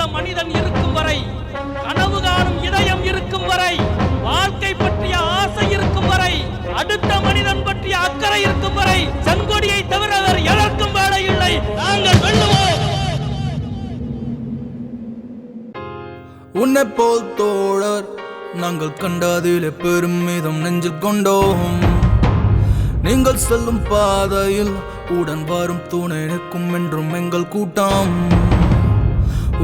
அடுத்த மனிதன் இருக்கும் வரை கனவு காணும் இதயம் இருக்கும் வரை வாழ்க்கை பற்றிய ஆசை இருக்கும் வரை அடுத்த மனிதன் பற்றிய அக்கறை இருக்கும் வரை செங்கொடியை தவிர அவர் எதற்கும் வேலை இல்லை நாங்கள் வெல்லுவோம். உன்னை போல் தோழர் நாங்கள் கண்டதிலே பெருமிதம் நெஞ்சில் கொண்டோம். நீங்கள் செல்லும் பாதையில் உடன் வரும் துணை நிற்கும் என்றும் எங்கள் கூட்டம்.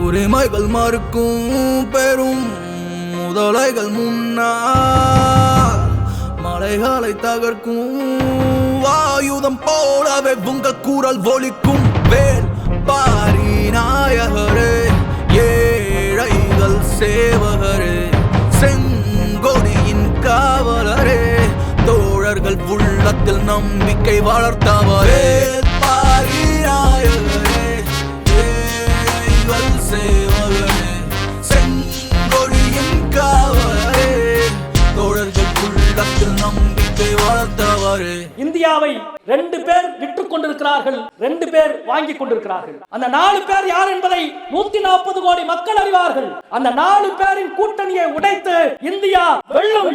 உரிமைகள் மறுக்கும் பெரும் முதலைகள் முன்னால். மலைகளை தகர்க்கும் வாயுதம் போலவே உங்கள் கூறல் ஒலிக்கும் வேல் பாரி நாயகரே ஏழைகள் சேவகரே செங்கொடியின் காவலரே தோழர்கள் உள்ளத்தில் நம்பிக்கை வளர்த்தவரே. இந்தியாவை ரெண்டு பேர் விற்று கொண்டிருக்கிறார்கள் ரெண்டு பேர் வாங்கி கொண்டிருக்கிறார்கள். அந்த நாலு பேர் யார் என்பதை நூத்தி நாற்பது கோடி மக்கள் அறிவார்கள். அந்த நாலு பேரின் கூட்டணியை உடைத்து இந்தியா வெல்லும்.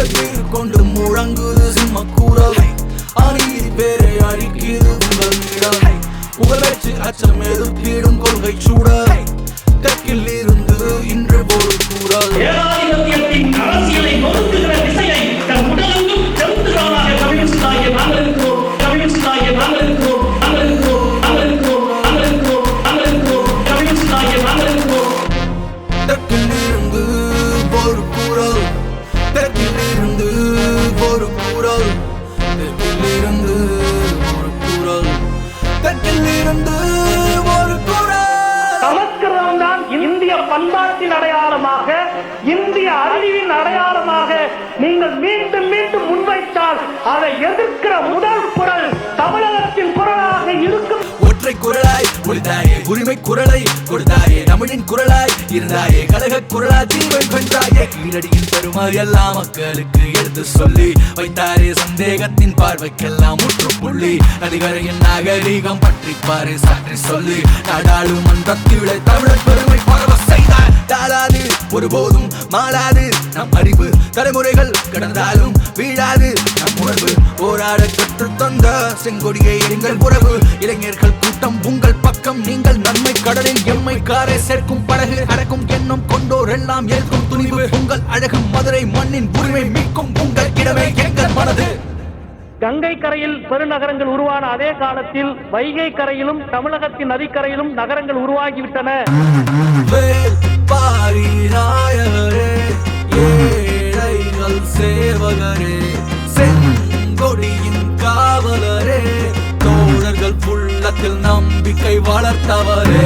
எதிர் கொண்டு முழங்குது சிம்ம கூறலை அநீதி பேரை அழிக்கிறது உங்கள் நிழலை. உங்கள் அச்சம் எதிர்ப்பிடும் கொள்கை சூடலை தெற்கில் இருந்து இன்று ஒரு கூறல். அறிவின் அடையாளமாக இந்திய அறிவின் அடையாளமாக நீங்கள் மீண்டும் மீண்டும் முன்வைத்தால் அதை எதிர்க்கிற முதல் குரல் தமிழகத்தின் குரலாக இருக்கும். ஒற்றை குரலாய் ஒளிதாயே உரிமை குரலை கொடுத்தாயே தமிழின் குரலாய் இருந்தாயே கழக குரலா தீவை வென்றாயே. கீழடியின் பெருமாள் எல்லா மக்களுக்கு எடுத்து சொல்லி வைத்தாரே சந்தேகத்தின் பார்வைக்கெல்லாம் முற்றுப்புள்ளி நதிகரையின் நாகரீகம் பற்றி பாரு சாற்றி சொல்லி நாடாளுமன்றத்திலே தமிழர் பெருமை பரவ செய்த தாழாது. ஒருபோதும் மாறாது நம் அறிவு தலைமுறைகள் கடந்தாலும் வீழாது. நம் உணர்வு போராட கற்று தந்த செங்கொடியை எங்கள் உறவு. இளைஞர்கள் கூட்டம் உங்கள் பக்கம் நீங்கள் நன்மை கடலில் எம்மை காரை சேர்க்கும் படகு அடக்கும் எண்ணம் கொண்டோர் எல்லாம் ஏற்கும் துணிவு. உங்கள் அழகு மதுரை மண்ணின் உரிமை மீட்கும் உங்கள் இடமே எங்கள் மனது. கங்கை கரையில் பெருநகரங்கள் உருவான அதே காலத்தில் வைகை கரையிலும் தமிழகத்தின் நதிக்கரையிலும் நகரங்கள் உருவாகிவிட்டன. வளர்த்தவரே.